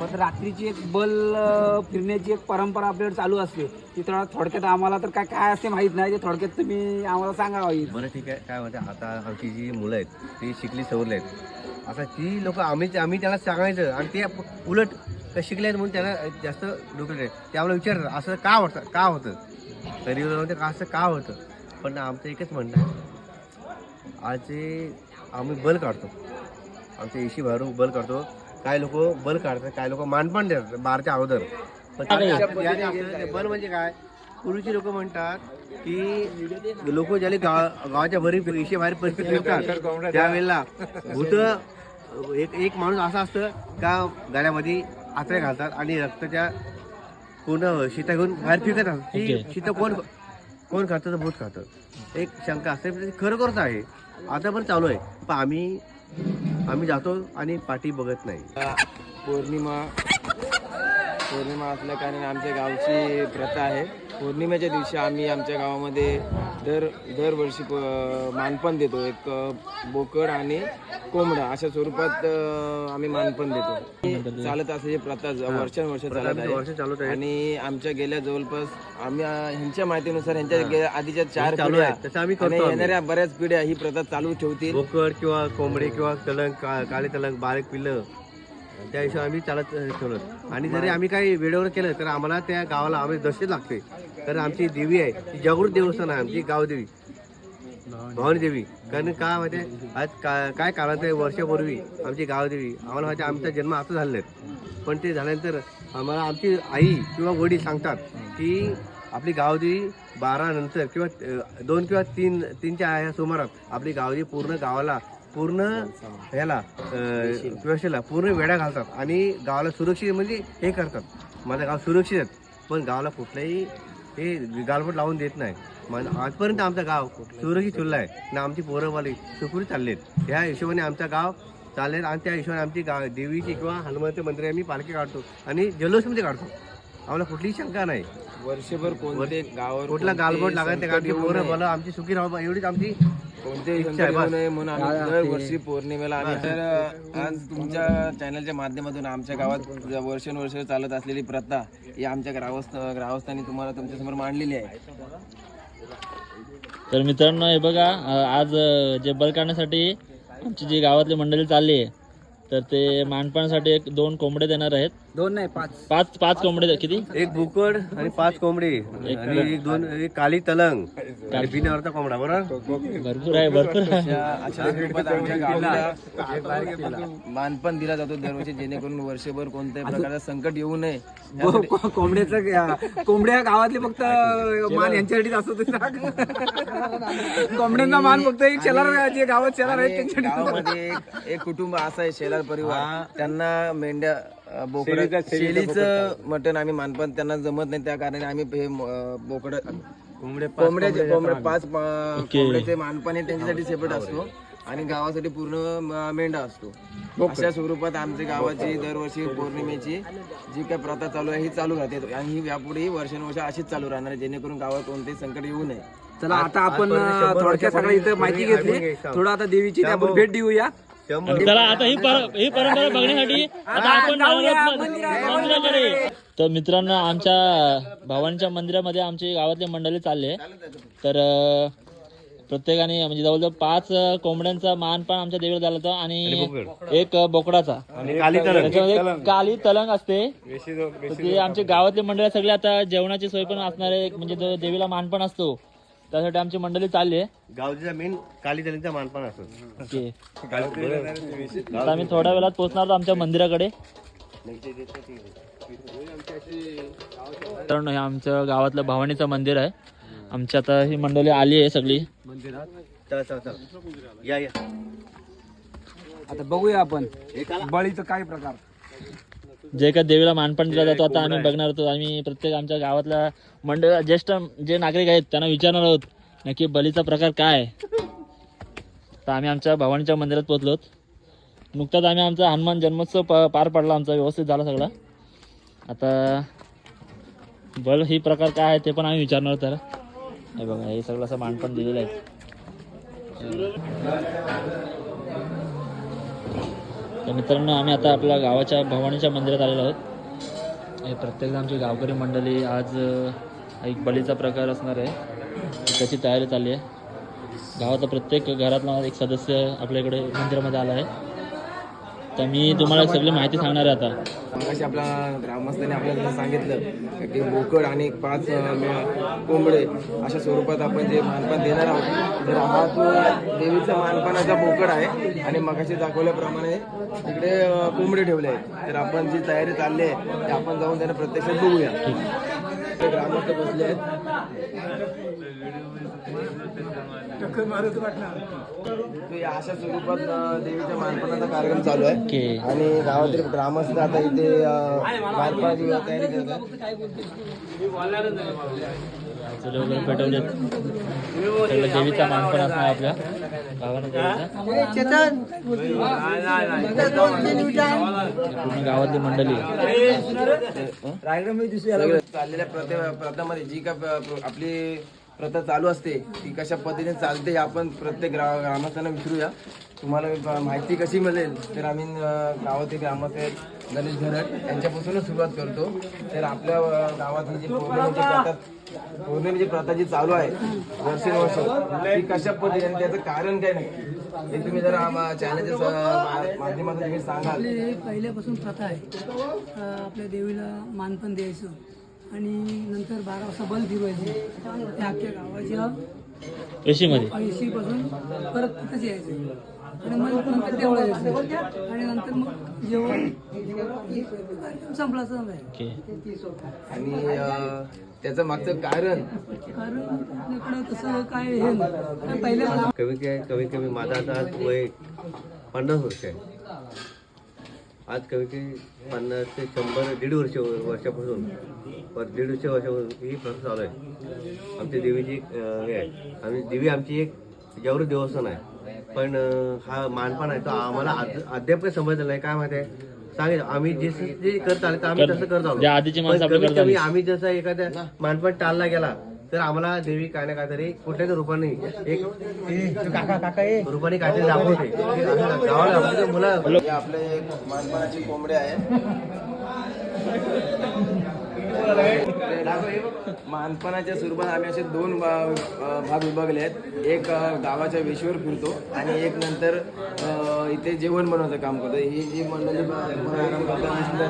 पण रात्रीची एक बल फिरण्याची एक परंपरा आपल्याकडे चालू असते. ती थोडा थोडक्यात आम्हाला तर काय काय असते माहीत नाही. ते थोडक्यात तुम्ही आम्हाला सांगावं येईल बरं ठीक आहे. काय म्हणते आता आमची जी मुलं आहेत ती शिकली सवरली आहेत. आता ती लोक आम्ही आम्ही त्यांना सांगायचं आणि ते उलट का शिकले आहेत म्हणून त्यांना जास्त डोक्यात त्यामुळे आम्हाला विचारतात असं का होतं का होतं? तरी म्हणते का असं का होतं? पण आमचं एकच म्हणणं आहे. आज आम्ही बल काढतो आमच्या एशी बाहेरून बल काढतो काय लोक बल काढतात काय लोक मानपान देतात बारच्या अगोदर. पण बल म्हणजे काय? पूर्वीची लोक म्हणतात की लोक ज्याला गाव गावाच्या भरी इशे बाहेर परिस्थिती येतात त्यावेळेला भूत एक एक माणूस असा असतं का गाड्यामध्ये आत्रे घालतात आणि रक्ताच्या पूर्ण शीता घेऊन बाहेर फिरत असतात ती शीता कोण कोण खातं? तर भूत खातं. एक शंका असते पण ती खरोखरच आहे. आता पण चालू आहे. पण आम्ही आम्ही जातो आणि पाठी बघत नाही. पौर्णिमा पौर्णिमा असल्या कारण आमच्या गावची प्रथा आहे. पौर्णिमेच्या दिवशी आम्ही आमच्या गावामध्ये दर दरवर्षी प- मानपण देतो. एक बोकड आणि कोंबडा अशा स्वरूपात आम्ही मानपण देतो. चालत असल्याची प्रथा वर्षानुवर्ष चालत आहे. आणि आमच्या गेल्या जवळपास आम्ही ह्यांच्या माहितीनुसार ह्यांच्या गेल्या आधीच्या चार चालू पिढ्या आहे तसं आम्ही आणि करतो आम्ही. येणाऱ्या बऱ्याच पिढ्या ही प्रथा चालू ठेवतील. बोकड किंवा कोंबडे किंवा तलंग काळे तलंग बारीक पिल्लं त्या हिशोबाने आम्ही चालत अ, ठेवलं. आणि जरी आम्ही काही वेळेवर केलं तर आम्हाला त्या गावाला आम्ही दर्शन लागते. कारण आमची देवी आहे ती जागृत देवस्थान आहे आमची गावदेवी भवानी देवी. कारण का माहिती आज का काय काळात आहे वर्षापूर्वी आमची गावदेवी आम्हाला माहिती आमचा जन्म आता झालेला आहे. पण ते झाल्यानंतर आम्हाला आमची आई किंवा वडील सांगतात की आपली गावदेवी बारा नंतर किंवा दोन किंवा तीन तीनच्या सुमारात आपली गावदेवी पूर्ण गावाला पूर्ण ह्याला व्यवस्थेला पूर्ण वेड्या घालतात आणि गावाला सुरक्षित म्हणजे हे करतात. माझं गाव सुरक्षित आहे पण गावाला कुठलंही हे गालबोट लावून देत नाही. आजपर्यंत आमचं गाव सुरक्षित ठेवलं आहे ना आमची पोरंवाली सुखरूप चाललेत. ह्या हिशोबाने आमचं गाव चाललेत आणि त्या हिशोबाने आमची गाव देवीची किंवा हनुमंत मंदिर आम्ही पालखी काढतो आणि जल्लोषमध्ये काढतो. आम्हाला कुठलीही शंका नाही. वर्षभर कोणते गावावर कुठला गालबोट लागायचं कारण पोरं. मला आमची सुखी राहावं एवढीच आमची कोणतेही इच्छा संकट आहे, येऊ बस. नये म्हणून आम्ही दरवर्षी पौर्णिमेला आम्ही तर आज तुमच्या चॅनलच्या माध्यमातून आमच्या गावात वर्षानुवर्ष चालत असलेली प्रथा ही आमच्या ग्रामस्थ ग्रामस्थांनी तुम्हाला तुमच्यासमोर मांडलेली आहे. तर मित्रांनो हे बघा आज जे बल काढण्यासाठी आमची जी गावातली मंडळी चालली आहे तर ते मानपाण्यासाठी एक दोन कोंबडे देणार आहेत. दोन नाही पाच. पाच पाच कोंबडे किती? एक बुकड आणि पाच कोंबडी. आणि एक दोन एक काली तलंग. बिनावरचा कोंबडा बरोबर? भरपूर आहे भरपूर आहे. मानपण दिला जातो दरवर्षी जेणेकरून वर्षभर कोणत्याही प्रकारचं संकट येऊ नये. को- को- कोंबड्याचं या- कोंबड्या गावातले फक्त मान यांच्यासाठीच असतो. कोंबड्यांचा मान फक्त एक शेलार जे गावात शेलार आहेत त्यांच्यासाठी. गावामध्ये एक एक कुटुंब असं आहे शेलार परिवार. त्यांना मेंढ्या बोकड शेळीचं मटण आम्ही मानपण त्यांना जमत नाही. त्या कारणाने आम्ही हे बोकड कोंबडे कोंबड्याचे कोंबडे पाच कोंबड्याचे मानपण हे त्यांच्यासाठी सेपरेट असतो आणि गावासाठी पूर्ण मेंढा असतो. अशा स्वरूपात आमच्या गावाची दरवर्षी पौर्णिमेची जी काय प्रथा चालू आहे ही चालू राहते. आणि ही यापुढेही वर्षानुवर्ष अशीच चालू राहणार आहे जेणेकरून गावात कोणतेही संकट येऊ नये. चला आता आपण थोडक्यात सगळं इथं माहिती घेतली. थोडं आता देवीची आपण भेट देऊया. चला आता ही पर ही परंपरा बघण्यासाठी आता आपण मंदिराकडे. तर मित्रांनो आमच्या भावांच्या मंदिरामध्ये आमची गावातली मंडळी चालले. तर प्रत्येकाने म्हणजे जवळजवळ पाच कोंबड्यांचा मान पण आमच्या देवीला झाला होता आणि एक बोकडाचा. आणि काली तलंग. त्याच्यामध्ये काली तलंग. असते. ते आमचे गावातले मंडळी सगळे आता जेवणाची सोय पण असणार आहे. म्हणजे देवीला मान पण असतो. त्यासाठी आमची मंडळी चालली आहे. गावचा मेन काली मानपान असतो. ओके. आता आम्ही थोड्या वेळात पोहोचणार आहोत आमच्या मंदिराकडे. मित्रांनो हे आमच्या गावातलं भवानीचं मंदिर आहे. आमची आता ही मंडळी आली आहे सगळी. चला चला चला. या या. आता बघूया आपण. बळीचं काय प्रकार? जे काही देवीला मानपण दिला जातो आता आम्ही बघणार आहोत आम्ही प्रत्येक आमच्या गावातल्या मंडळ ज्येष्ठ जे नागरिक आहेत त्यांना विचारणार आहोत नक्की बलीचा प्रकार काय? आहे तर आम्ही आमच्या भवानीच्या मंदिरात पोहोचलोत नुकताच आम्ही आमचा हनुमान जन्मोत्सव प पार पडला आमचा व्यवस्थित झाला सगळा. आता बल ही प्रकार काय आहे ते पण आम्ही विचारणार त्याला. हे बघा हे सगळं असं मानपण दिलेलं आहे. तर मित्रांनो आम्ही आता आपल्या गावाच्या भवानीच्या मंदिरात आलेलो आहोत. हे प्रत्येक आमची गावकरी मंडळी आज एक बलीचा प्रकार असणार आहे. त्याची तयारी चालली आहे. गावाचा प्रत्येक घरातला एक सदस्य आपल्याकडे मंदिरामध्ये आला आहे. तर मी तुम्हाला सगळी माहिती सांगणार आहे आता. मगाशी आपल्या ग्रामस्थांनी आपल्याला सांगितलं की बोकड आणि पाच कोंबडे अशा स्वरूपात आपण जे मानपान देणार आहोत. तर हा तो देवीचा मानपानाचा बोकड आहे आणि मगाशी दाखवल्याप्रमाणे तिकडे कोंबडे ठेवले आहेत. तर आपण जी तयारी चालली आहे ते आपण जाऊन त्यांना प्रत्यक्षात बघूया. ते ग्रामस्थ बसले आहेत अशा स्वरूपात देवीच्या मानपानाचा कार्यक्रम चालू आहे आणि गावातील ग्रामस्थ आता इथे अं, मानपानाची तयारी करत आहेत चले वगैरे पेटवले देवीचा मान पण असणार आपल्या पूर्ण गावातली मंडळी चाललेल्या त्या प्रथामध्ये जी का आपली प्रथा चालू असते ती कशा पद्धतीने चालते आपण प्रत्येक ग्रा ग्रामस्थांना विचारूया. तुम्हाला माहिती कशी मिळेल तर आम्ही गावातील ग्रामस्थ गणेश घरट यांच्यापासूनच सुरुवात करतो. तर आपल्या अं, गावात जी पौर्णिमेची प्रथा पौर्णिमेची प्रथा जी चालू आहे वर्षानुवर्ष ती कशा पद्धतीने आणि त्याचं कारण काय नाही हे तुम्ही जर चॅनलच्या माध्यमातून तुम्ही सांगाल. पहिल्यापासून प्रथा आहे. आपल्या देवीला मानपण द्यायचं. आणि नंतर बारा वाजता बल फिरवायचे त्या अख्ख्या गावाच्या कृषीमध्ये ऐंशीपासून परत तिथंच यायचं. आणि मग नंतर तेवढं यायचं. आणि नंतर मग जेवण कार्यक्रम संपला आणि त्याचं मागचं कारण? कारण आपल्याकडं तसं काय हे नाही. पहिल्या कमी कमीत कमी माझा आता आज वय पन्नास वर्ष आहे. आज कमीत कमी पन्नास ते शंभर दीड वर्ष वर्षापासून पर दीड वर्ष वर्षापासून ही प्रथा चालू आहे. आमच्या देवीची एक, हे आहे. आम्ही देवी आमची एक जागृत देवस्थान आहे. पण हा मानपान आहे. तो आम्हाला अद्याप काही समजलं नाही. काय माहिती आहे? सांगितलं आम्ही जे जे करत आले तर आम्ही तसं करत आली. आम्ही जसं एखाद्या मानपान टाळला गेला तर आम्हाला देवी काय ना काहीतरी कुठल्याही रूपाने एक रूपाने काहीतरी दाखवते. गावाला मुलं. हे आपले एक मानपानाचे कोंबडे आहे. मानपानाच्या स्वरूपात आम्ही असे दोन भाग विभागले आहेत. एक गावाच्या वेशीवर फिरतो आणि एक नंतर इथे जेवण बनवण्याचं काम करतो ही जी मंडळी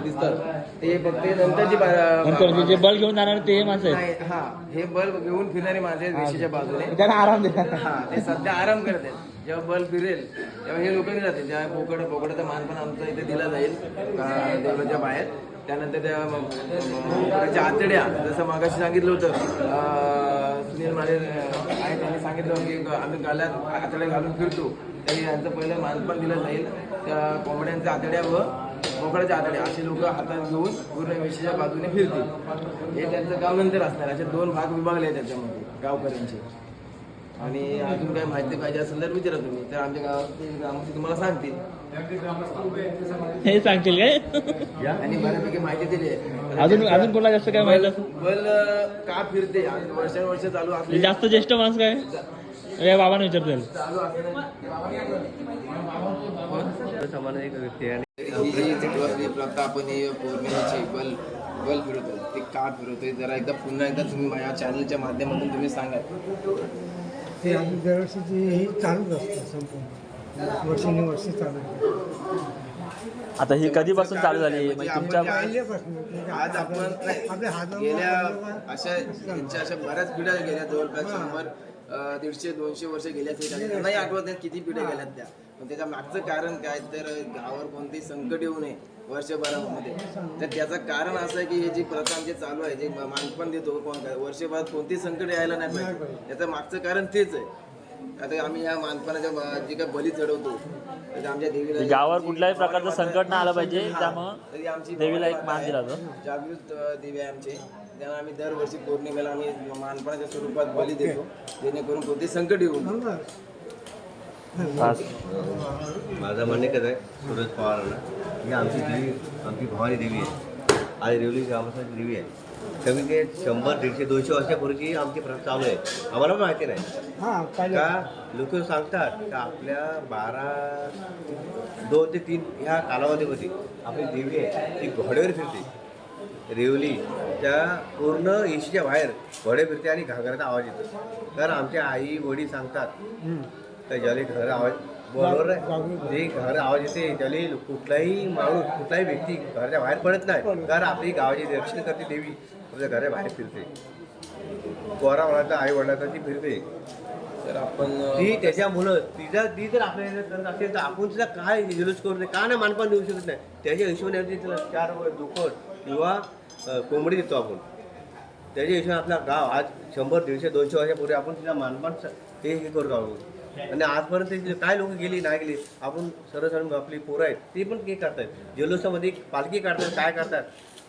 दिसतात- ते फक्त नंतरची नंतर जे बल घेऊन जाणार ते माणसं आहेत. नाही हा हे बल्ब घेऊन फिरणारे माणसं आहेत वेशीच्या बाजूने. त्यांना आराम हा ते सध्या आराम करत आहेत जेव्हा बल्ब फिरेल तेव्हा हे लोक जातील. जेव्हा बोकड बोकडाचा मान पण आमचा इथे दिला जाईल अं, देवळाच्या बाहेर त्यानंतर त्या बोकडाच्या आतड्या जसं मागाशी सांगितलं होतं अं, सुनील माने अं, आहे त्यांनी सांगितलं की आम्ही गाल्यात आतड्या घालून फिरतो. तरी यांचं पहिलं मानपण दिलं जाईल. त्या कोंबड्यांच्या आतड्या व बोकडाच्या आतड्या असे लोक हातात घेऊन पूर्ण वेशीच्या बाजूने फिरतील. हे त्यांचं गाव नंतर असणार. असे दोन भाग विभागले आहेत त्याच्यामध्ये गावकऱ्यांचे. आणि अजून काही माहिती पाहिजे असेल तर विचारा तुम्ही. तर आमच्या गावात ग्रामस्थ तुम्हाला सांगतील. हे सांगतील काय? आणि बऱ्यापैकी माहिती दिली आहे. अजून अजून कोणाला जास्त काय माहिती बल का फिरते? वर्षानुवर्ष चालू असले जास्त ज्येष्ठ माणूस काय? या बाबांना विचारतील चालू असले समान एक व्यक्ती आहे आणि ही जी दिवसली प्रथा आपण ही पौर्णिमेची बल बल फिरवतो ते का फिरवतोय जरा एकदा पुन्हा एकदा तुम्ही माझ्या चॅनलच्या माध्यमातून तुम्ही सांगा ते आम्ही दरवर्षीची हे चालूच असतं संपूर्ण. वर्षानुवर्ष चालू आहे. आता ही कधीपासून चालू झाली? म्हणजे म्हणजे आपण तुमच्या आज आपण आपल्या हातात गेल्या अशा अशा बऱ्याच पिढ्या गेल्या जवळपास. शंभर दीडशे दोनशे वर्ष गेल्या नाही आठवत नाही किती पिढ्या गेल्यात त्या. पण त्याच्या मागचं कारण काय? तर गावावर कोणतेही संकट येऊ नये वर्षभरामध्ये. तर त्याचं कारण असं आहे की हे जी प्रथा आमची चालू आहे जे मानपण देतो कोण वर्षभरात कोणतेही संकट यायला नाही पाहिजे. त्याचं मागचं कारण तेच आहे. आता आम्ही या मानपणाच्या जे काय बली चढवतो आमच्या देवीला गावावर कुठल्याही प्रकारचं संकट नाही आलं पाहिजे. त्यामुळं आमची देवीला एक मान. दिला जागृत देवी आहे आमचे. त्यांना आम्ही दरवर्षी पौर्णिमेला आम्ही मानपणाच्या स्वरूपात बली देतो जेणेकरून कोणते संकट येऊ नये. माझं म्हणणे कसं आहे सूरज पवारांना ही आमची देवी आमची भवानी देवी आहे. आज रेवली गावासाठी देवी आहे. कमी ते शंभर दीडशे दोनशे वर्षापूर्वीची आमची प्रथा चालू आहे. आम्हाला पण माहिती नाही. हां पहिले. का लोक सांगतात का आपल्या बारा दोन ते तीन ह्या कालावधीमध्ये आपली देवी आहे ती घोड्यावर फिरते. रेवली त्या पूर्ण येशीच्या बाहेर घोडे फिरते आणि घागराचा आवाज येतो. तर आमच्या आई वडील सांगतात तर ज्याला घर आवाज बरोबर जे घर आवाज येते त्याला कुठलाही माणूस कुठलाही व्यक्ती घराच्या बाहेर पडत नाही. कारण आपली गावाची रक्षण करते देवी आपल्या घराच्या बाहेर फिरते. पोरा वडिलांचा आई वडिलांचा ती फिरते. तर आपण ती त्याच्यामुळं तिचा ती जर आपल्याला करत असेल तर आपण तिला काय जलूस करू नये का नाही मानपान देऊ शकत नाही? त्याच्या हिशोबाने तिला चार वर दुखट किंवा कोंबडी देतो आपण. त्याच्या हिशोबाने आपला गाव आज शंभर दीडशे दोनशे वर्षापूर्वी आपण तिला मानपान स- हे हे करतो आहोत आणि आजपर्यंत तिथे काय लोक गेली नाही गेली आपण सर्वसाधारण आपली पोरं आहेत ती पण हे करतात जल्लोषामध्ये पालखी काढतात काय करतात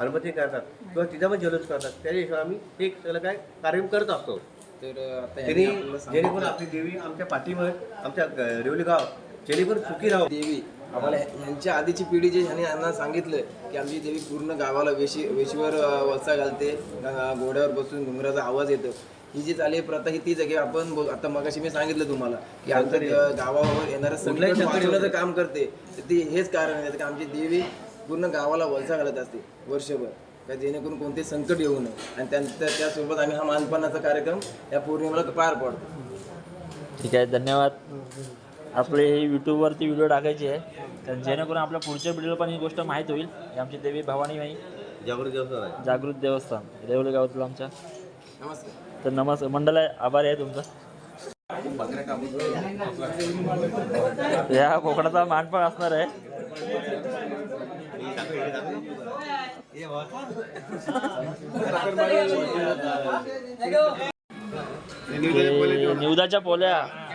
गणपती करतात किंवा तिचा पण जल्लोष करतात. त्याच्या हिशोबाने आम्ही एक सगळं काय कार्यक्रम करत असतो. तर त्यांनी जेणेकरून आपली देवी आमच्या पाठीवर आमच्या रेवली गाव जेणेकरून सुखी राहू. देवी आम्हाला यांच्या आधीची पिढी जे ह्यांनी यांना सांगितलं की आमची देवी पूर्ण गावाला वेशी वेशीवर वसा घालते गा- घोड्यावर बसून घुंगराचा आवाज येतो. ही जी चाली प्रथा ही तीच आहे की आपण आता मगाशी मी सांगितलं तुम्हाला की आमच्या गावावर येणारं वाचवण्याचं काम करते. तर ती हेच कारण आहे की आमची देवी पूर्ण गावाला वलसा घालत असते वर्षभर. का जेणेकरून कोणते संकट येऊ नये. आणि त्यांच्या त्यासोबत आम्ही हा मानपानाचा कार्यक्रम या पौर्णिमेला पार पाडतो. ठीक आहे धन्यवाद. आपले हे यूट्यूबवरती व्हिडिओ टाकायची आहे. तर जेणेकरून आपल्या पुढच्या व्हिडिओला पण ही गोष्ट माहीत होईल. ही आमची देवी भवानी माई जागृत देवस्थान आहे. जागृत देवस्थान. रेवले गावातलं आमच्या. नमस्कार. तर नमस् मंडळ आहे आभार आहे तुमचा. या कोकणाचा मानपण असणार आहे. निवदाच्या पोल्या.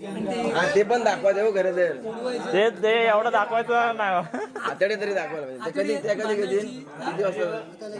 ते पण दाखवा देऊ खरं तर. ते ते एवढं दाखवायचं नाही. आतडे तरी दाखवायला पाहिजे. ते कधी त्या कधी कधी किती वाजता?